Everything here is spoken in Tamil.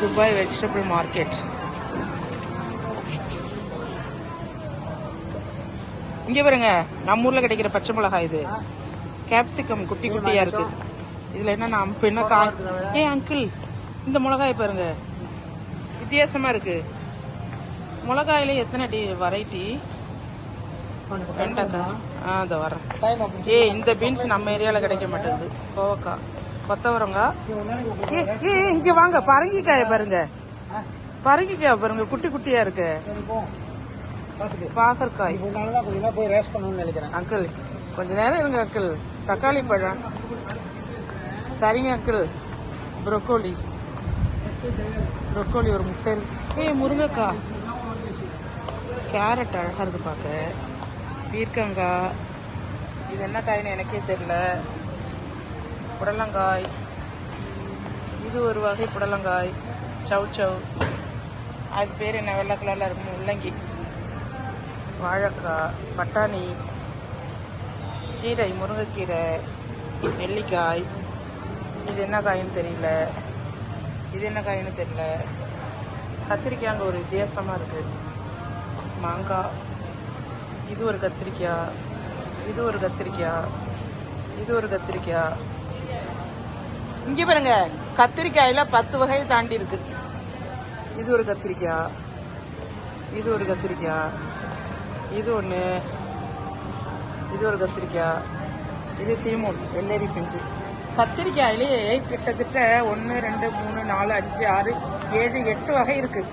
துபாய் வெஜிடபிள் மார்க்கெட் இங்க பாருங்க நம்ம ஊர்ல கிடைக்கிற பச்சை மிளகாய் இது. கேப்சிகம் குட்டி குட்டியா இருக்கு. இதுல என்ன என்ன காய் ஏ அங்கிள் இந்த மிளகாய் பாருங்க. வித்தியாசமா இருக்கு. மிளகாயில எத்தனை டி வெரைட்டி வெண்டைக்காய். ஆ இதோ வரேன் ஏ இந்த பீன்ஸ் நம்ம ஏரியால கிடைக்க மாட்டேங்குது. கோவக்காய். கொத்தவரங்காய் ஏ இங்க வாங்க பரங்கிக்காய பாருங்க. பரங்கிக்காய் பாருங்க குட்டி குட்டியா இருக்கு. பாகற்காய். போய் ரேஸ் பண்ணணும்னு நினைக்கிறேன் அங்கிள் கொஞ்ச நேரம் இருங்க அங்கிள். தக்காளி பழம். சரிங்க அங்கிள். ப்ரொக்கோலி. ப்ரொக்கோலி ஒரு முட்டை. ஏய் முருங்கைக்காய் கேரட் அழகா இருக்கு பார்க்க பீர்க்கங்காய் இது என்ன காயின்னு எனக்கே தெரியல. புடலங்காய். இது ஒரு வகை புடலங்காய். சவ் சவ் அது பேர் என்ன? வெள்ளை கலரில் இருக்கும். முள்ளங்கி. வாழைக்காய். பட்டாணி. கீரை. முருங்கைக்கீரை. நெல்லிக்காய் இது என்ன காயின்னு தெரியல. இது என்ன காயின்னு தெரியல. கத்திரிக்காய் அங்கே ஒரு வித்தியாசமாக இருக்குது மாங்காய். இது ஒரு கத்திரிக்காய். இது ஒரு கத்திரிக்காய். இது ஒரு கத்திரிக்காய். இங்கே பாருங்க கத்திரிக்காயில பத்து வகை தாண்டி இருக்கு. இது ஒரு கத்திரிக்காய் இது ஒரு கத்திரிக்காய் இது ஒன்று இது ஒரு கத்திரிக்காய் இது தீமூன் வெள்ளரி பிஞ்சு. கத்திரிக்காயிலே கிட்டத்தட்ட ஒன்று ரெண்டு மூணு நாலு அஞ்சு ஆறு ஏழு எட்டு வகை இருக்குது